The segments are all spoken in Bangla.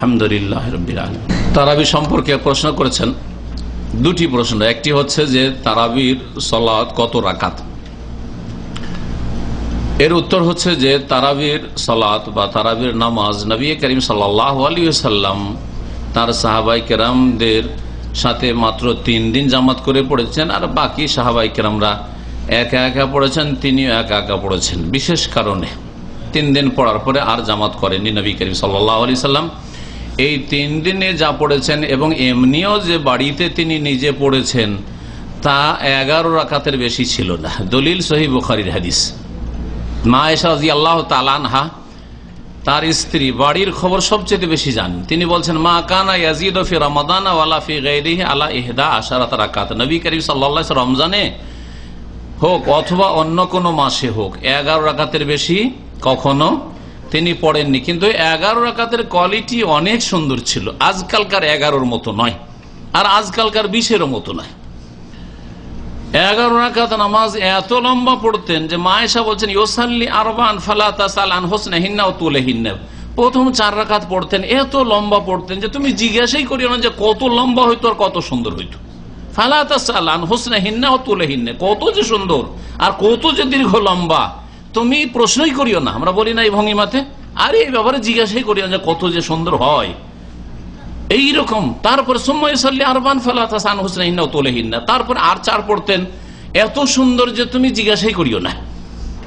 আলহামদুলিল্লাহ তারাবি সম্পর্কে প্রশ্ন করেছেন দুটি প্রশ্ন। একটি হচ্ছে যে, তারাবির সলাদ কত রাকাত? এর উত্তর হচ্ছে যে, তারাবির সলাত বা তারাবির নামাজ নবী করিম সাল্লাহ সাল্লাম তার সাহাবাই কেরামদের সাথে মাত্র তিন দিন জামাত করে পড়েছেন আর বাকি সাহাবাই কেরামরা একা একা পড়েছেন, তিনিও একা একা পড়েছেন। বিশেষ কারণে তিন দিন পড়ার পরে আর জামাত করেননি নবী করিম সাল্লাহ আলি সাল্লাম এই তিন দিনে যা পড়েছেন এবং এমনিও যে বাড়িতে তিনি নিজে পড়েছেন, তা এগারো রাকাতের বেশি ছিল না। দলিল সহি বুখারির হাদিস। মা এসাজি আল্লাহ তালানহা তার স্ত্রী বাড়ির খবর সবচেয়ে বেশি জান। তিনি বলছেন, মা কানা ইয়াজিদ ফি রমাদান ওয়ালা ফি গাইরিহি আলা ইহদা আশারাত রাকাত। নবী করিম সাল্লাল্লাহু রমজানে হোক অথবা অন্য কোনো মাসে হোক, এগারো রাকাতের বেশি কখনো তিনি পড়েননি। কিন্তু এগারো রাকাতের কোয়ালিটি অনেক সুন্দর ছিল। আজকালকার এগারোর মতো নয়। আর আজকালকার বিশেরও মতো নয়। এগারো রাকাত নামাজ এত লম্বা পড়তেন যে মায়েশা বলছেন ইয়োসাল্লি আরবান ফালাতাসাল আন হোসনে ও তুলে হিন্না প্রথম চার রাকাত পড়তেন, এত লম্বা পড়তেন যে তুমি জিজ্ঞাসাই করিও না যে কত লম্বা হইতো আর কত সুন্দর হইতো। ফালাতাসাল আন হোসনে হিন্না ও তুলে হিন্নে কত যে সুন্দর আর কত যে দীর্ঘ লম্বা। তুমি প্রশ্নই করিও না। আমরা বলি না এই ভঙ্গিমাতে আর, এই ব্যাপারে জিজ্ঞাসাই করিও না যে কত যে সুন্দর হয়। এইরকম। তারপর সময় সাল্লি আরবান ফালাতাসান হোসেন তোলেহীন না। তারপরে আর চার পড়তেন। এত সুন্দর যে তুমি জিজ্ঞাসাই করিও না।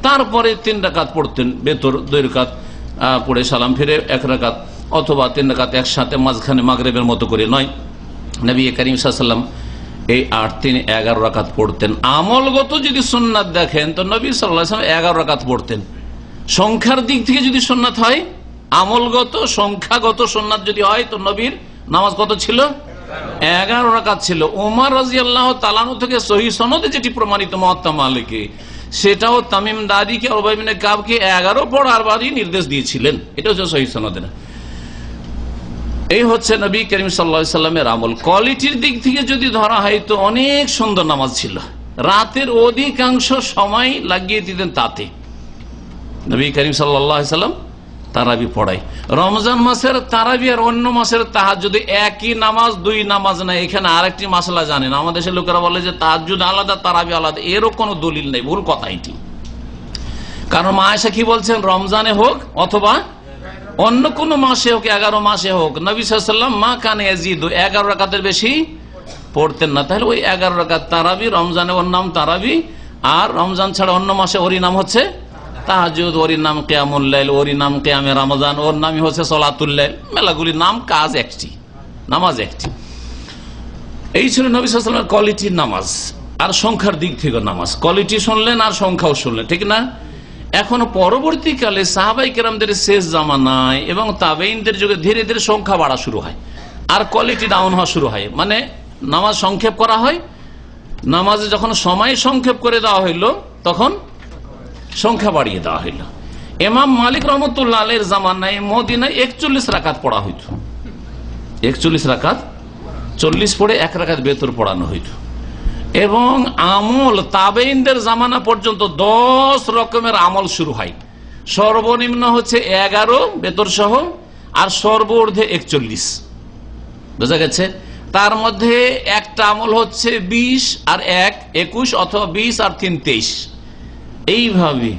তারপরে তিন রাকাত পড়তেন বেতর, দুই রাকাত পড়ে সালাম ফিরে এক রাকাত, অথবা তিন রাকাত একসাথে মাঝখানে মাগরেবের মতো করে নয়। নবী করিম সাল্লাম এই আট তিনি এগারো রাকাত পড়তেন। আমলগত যদি সুন্নাত দেখেন, তো নবী সাল্লাহ এগারো রাকাত পড়তেন। সংখ্যার দিক থেকে যদি সোননাথ হয়, আমলগত, সংখ্যাগত সোননাথ যদি হয়, তো নবীর নামাজ কত ছিল? এগারো রাকাত ছিল। উমার রাজি আল্লাহ তালানু থেকে সহি সনদে যেটি প্রমাণিত মহাত্মা মালিকে, সেটাও তামিম দাদিকে অবাইমিনে কাবকে এগারো পড়ার বাদই নির্দেশ দিয়েছিলেন। এটা হচ্ছে সহি সনদে না। এই হচ্ছে নবী করিম সাল্লা সাল্লামের আমল। কোয়ালিটির দিক থেকে যদি ধরা হয়, তো অনেক সুন্দর নামাজ ছিল। রাতের অধিকাংশ সময় লাগিয়ে দিতেন তাতে। নবী করিম সাল্লাম তারাবি পড়াই রমজান মাসের তারাবি আর অন্য মাসের তাহাজ যদি একই নামাজ, দুই নামাজ নাই। এখানে আরেকটি মাসলা জানেন। আমাদের দেশের লোকেরা বলে যে তার তাহাজুদ আলাদা, তারাবি আলাদা। এরও কোনো দলিল নেই। ভুল কথা এটি। কারণ মায়েশা কি বলছেন? রমজানে হোক অথবা অন্য কোন মাসে হোক, এগারো মাসে হোক, নবী সাল্লাম মা কানে জিদ এগারো রাকাতের বেশি পড়তেন না। তাহলে ওই এগারো রাকাত তারাবি রমজানে ওর নাম তারাবি, আর রমজান ছাড়া অন্য মাসে ওরই নাম হচ্ছে তাহাজুদ ওর নাম কেয়ামুল্লাইল ওর নাম কেয়ামে রমজান, ওর নামই হচ্ছে সলাতুল্লাইল মেলাগুলির নাম, কাজ একটি, নামাজ একটি। এই ছিল নবী সাল্লামের কোয়ালিটির নামাজ, আর সংখ্যার দিক থেকে নামাজ। কোয়ালিটি শুনলেন আর সংখ্যাও শুনলেন, ঠিক না? এখন পরবর্তীকালে সাহাবাই কেরামদের শেষ জামানায় এবং তাবেইনদের যুগে ধীরে ধীরে সংখ্যা বাড়া শুরু হয়। আর কোয়ালিটি ডাউন হওয়া শুরু হয়। মানে নামাজ সংক্ষেপ করা হয়। নামাজে যখন সময় সংক্ষেপ করে দেওয়া হইল, তখন সংখ্যা বাড়িয়ে দেওয়া হইল। এমাম মালিক রহমতুল্লাহ আলের জামানায় মদিনায় একচল্লিশ রাকাত পড়া হইত। একচল্লিশ রাকাত, চল্লিশ পড়ে এক রাকাত বেতর পড়ানো হইত। এবং আমল তাবেইনদের জামানা পর্যন্ত দশ রকমের আমল শুরু হয়। সর্বনিম্ন হচ্ছে এগারো বেতর সহ আর সর্বর্ধে একচল্লিশ। বোঝা গেছে? তার মধ্যে একটা আমল হচ্ছে বিশ আর এক, একুশ অথবা বিশ আর তিন, তেইশ। এইভাবে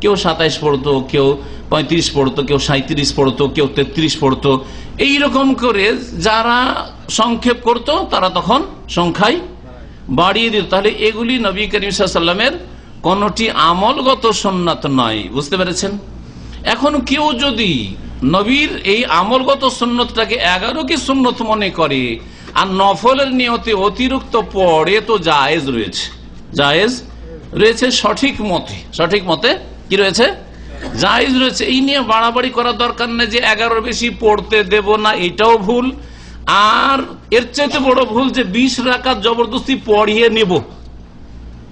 কেউ সাতাইশ পড়তো, কেউ পঁয়ত্রিশ পড়তো, কেউ সাঁত্রিশ পড়তো, কেউ তেত্রিশ পড়তো। এইরকম করে যারা সংক্ষেপ করত, তারা তখন সংখ্যায় বাড়িয়ে দিত তাহলে এগুলি নবী করিম কোনটি আমলগত সন্ন্যত নয়। বুঝতে পেরেছেন? এখন কেউ যদি নবীর এই আমলগত সুন্নতটাকে এগারো কি সুন্নত মনে করে, আর নফলের নিয়তে অতিরিক্ত পড়ে তো জায়েজ রয়েছে। জায়েজ রয়েছে সঠিক মতে। সঠিক মতে কি রয়েছে? জায়েজ রয়েছে। এই নিয়ে বাড়াবাড়ি করার দরকার নেই যে এগারোর বেশি পড়তে দেব না, এটাও ভুল। আর এর চাইতে বড় ভুল যে বিশ রাকাত জবরদস্তি পড়িয়ে নেব।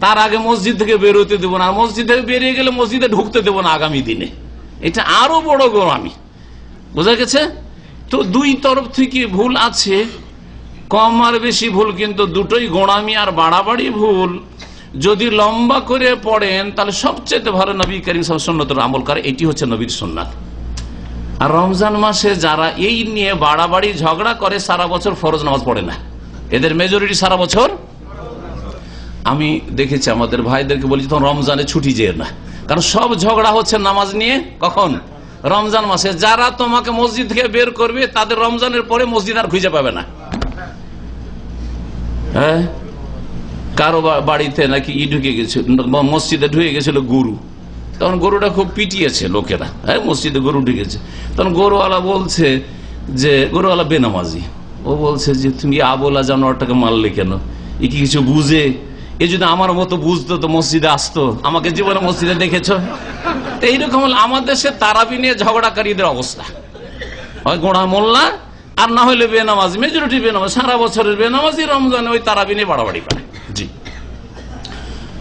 তার আগে মসজিদ থেকে বেরোতে দেবো না। মসজিদ থেকে বেরিয়ে গেলে মসজিদে ঢুকতে দেবো না আগামী দিনে। এটা আরও বড় গোড়ামি বোঝা গেছে? তো দুই তরফ থেকে ভুল আছে। কম আর বেশি ভুল, কিন্তু দুটোই গোড়ামি আর বাড়াবাড়ি ভুল। যদি লম্বা করে পড়েন, তাহলে সবচেয়ে ভালো নবী করিম সন্ন্যতের আমল করে, এটি হচ্ছে নবীর সন্ন্যাত আর রমজান মাসে যারা এই নিয়ে বাড়াবাড়ি ঝগড়া করে, সারা বছর ফরজ নামাজ পড়ে না। এদের মেজরিটি সারা বছর? আমি দেখেছি আমাদের ভাইদেরকে বলেছি তখন রমজানে ছুটি যেও না। কারণ সব ঝগড়া হচ্ছে নামাজ নিয়ে। কখন? রমজান মাসে। যারা তোমাকে মসজিদ থেকে বের করবে, তাদের রমজানের পরে মসজিদ আর খুঁজে পাবে না। হ্যাঁ? কারও বাড়িতে নাকি ই ঢুকে গেছিল মসজিদে ঢুকে গেছিল গরু। তখন গরুটা খুব পিটিয়েছে লোকেরা। হ্যাঁ মসজিদে গরু ঢুকেছে তখন গরুওয়ালা বলছে যে, গরুওয়ালা বেনামাজি, ও বলছে যে, তুমি আবোলা জানোয়ারটাকে মারলে কেন? এ কি কিছু বুঝে? এ যদি আমার মতো বুঝতো তো মসজিদে আসতো? আমাকে জীবনে মসজিদে দেখেছ? তো এইরকম আমার দেশে তারাবি নিয়ে ঝগড়াকারীদের অবস্থা। হয় গোড়া মোল্লা, আর না হলে বেনামাজি, মেজরিটি বেনামাজ, সারা বছরের বেনামাজি, রমজানে ওই তারাবি নিয়ে বাড়াবাড়ি জি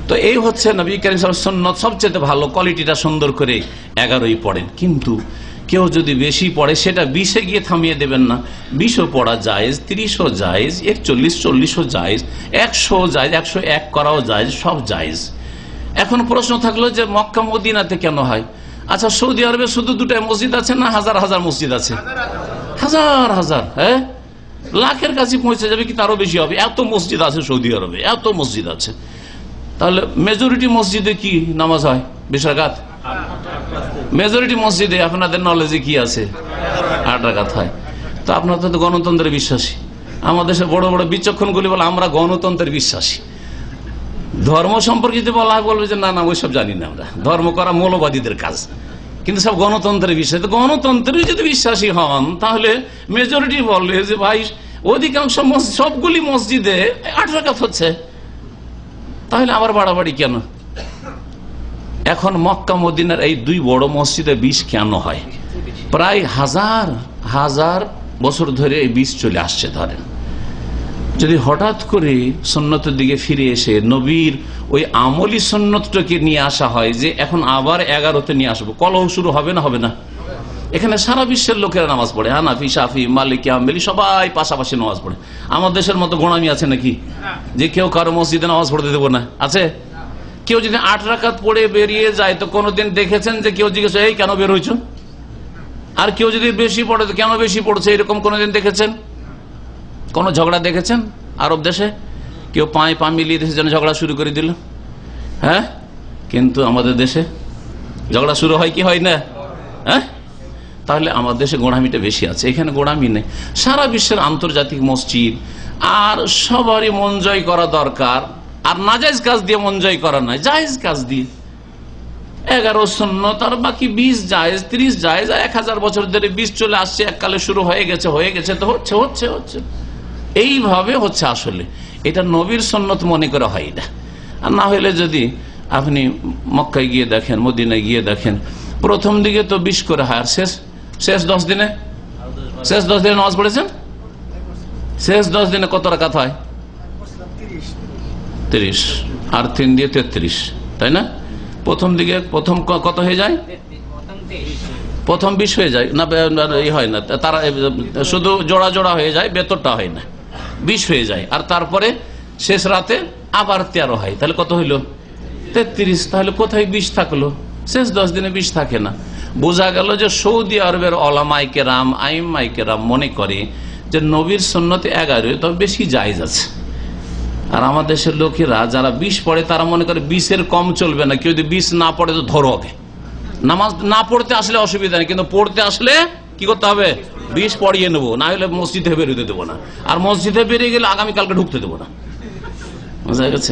তো এই হচ্ছে নবী করিম আলাইহি সবচেয়ে ভালো, কোয়ালিটিটা সুন্দর করে এগারোই পড়েন। কিন্তু কেউ যদি বেশি পড়ে, সেটা বিশে গিয়ে থামিয়ে দেবেন না। বিশও পড়া জায়েজ, তিরিশও জায়েজ, একচল্লিশ, চল্লিশও জায়েজ একশো জায়েজ, একশো এক করাও জায়েজ, সব জায়েজ। এখন প্রশ্ন থাকল যে মক্কা মদিনাতে কেন হয়? আচ্ছা সৌদি আরবে শুধু দুটাই মসজিদ আছে না হাজার হাজার মসজিদ আছে? হাজার হাজার হ্যাঁ? লাখের কাছে পৌঁছে যাবে কি তারও বেশি হবে? এত মসজিদ আছে সৌদি আরবে, এত মসজিদ আছে। তাহলে মেজরিটি মসজিদে কি নামাজ হয়? বেশাঘাত মেজরিটি মসজিদে আপনাদের নলেজে কি আছে? আট রাকাত হয়। তো আপনার তো গণতন্ত্রে বিশ্বাসী। আমাদের দেশে বড় বড় বিচক্ষণ গুলি বলে আমরা গণতন্ত্রের বিশ্বাসী। ধর্ম সম্পর্কিত বলা হয়, বলবে যে না না, ওইসব জানি না আমরা। ধর্ম করা মৌলবাদীদের কাজ। কিন্তু সব গণতন্ত্রের বিশ্বাস। তো গণতন্ত্রের যদি বিশ্বাসী হন, তাহলে মেজরিটি বলে যে ভাই, অধিকাংশ সবগুলি মসজিদে আট রাকাত হচ্ছে। তাহলে আবার বাড়াবাড়ি কেন? এখন মক্কা, মদিনার এই দুই বড় মসজিদে বিষ কেন হয়? প্রায় হাজার হাজার বছর ধরে এই বিষ চলে আসছে, ধরেন। যদি হঠাৎ করে সন্ন্যতের দিকে ফিরে এসে নবীর ওই আমলি সন্ন্যতটাকে নিয়ে আসা হয় যে এখন আবার এগারোতে নিয়ে আসব, কলহ শুরু হবে না হবে না? এখানে সারা বিশ্বের লোকেরা নামাজ পড়ে। হানাফি সাফি মালিক আহমেলি, সবাই পাশাপাশি নামাজ পড়ে। আমার দেশের মতো গোড়ামি আছে নাকি? যে কেউ কারও মসজিদে নামাজ পড়তে দেবো না। আছে? কেউ যদি আট রাকাত পড়ে বেরিয়ে যায়, তো কোনোদিন দেখেছেন যে কেউ জিজ্ঞেস এই কেন বের হয়েছ আর কেউ যদি বেশি পড়ে, তো কেন বেশি পড়ছে? এরকম কোনোদিন দেখেছেন? কোন ঝগড়া দেখেছেন আরব দেশে? কেউ পায়ে পা মিলিয়ে দেশে যেন ঝগড়া শুরু করে দিল? হ্যাঁ? কিন্তু আমাদের দেশে ঝগড়া শুরু হয় কি হয় না? হ্যাঁ? তাহলে আমার দেশে গোড়ামিটা বেশি আছে। এখানে গোড়ামি নেই। সারা বিশ্বের আন্তর্জাতিক মসজিদ, আর সবারই মন জয় করা দরকার। আর নাজাইজ কাজ দিয়ে মন জয় করা নয়, জায়েজ কাজ দিয়ে। এগারো শূন্য তার বাকি বিশ জায়েজ, ত্রিশ জায়েজ এক হাজার বছর ধরে বিশ চলে আসছে, এককালে শুরু হয়ে গেছে হয়ে গেছে, তো হচ্ছে হচ্ছে হচ্ছে। এইভাবে হচ্ছে আসলে। এটা নবীর সন্ন্যত মনে করা হয় না। আর না হলে যদি আপনি মক্কায় গিয়ে দেখেন, মদিনায় গিয়ে দেখেন, প্রথম দিকে তো বিশ করে হয় আর শেষ শেষ দশ দিনে? শেষ দশ দিনে নামাজ পড়েছেন? শেষ দশ দিনে কত রাকাত হয়? তিরিশ। আর তিন দিয়ে তেত্রিশ, তাই না? প্রথম দিকে প্রথম কত হয়ে যায়? প্রথম বিশ হয়ে যায়। না হয় না। তারা শুধু জোড়া জোড়া হয়ে যায় বেতরটা হয় না। বিশ হয়ে যায়। আর তারপরে শেষ রাতে আবার তেরো হয়। তাহলে কত হইল? তেত্রিশ। তাহলে কোথায় বিষ থাকল? শেষ দশ দিনে বিষ থাকে না। বোঝা গেল যে সৌদি আরবের অলামাইকে রাম আইম মাইকে রাম মনে করে যে নবীর সন্ন্যতে এগারো তবে বেশি জায়জ আছে। আর আমার দেশের লোকেরা যারা বিষ পড়ে, তারা মনে করে বিষের কম চলবে না। কেউ যদি বিষ না পড়ে, তো ধরো ওকে। নামাজ না পড়তে আসলে অসুবিধা নেই, কিন্তু পড়তে আসলে কি করতে হবে? বিষ পড়িয়ে নেব, না হলে মসজিদে বেরোতে দেবো না। আর মসজিদে বেরিয়ে গেলে আগামীকালকে ঢুকতে দেবো না। বুঝা গেছে?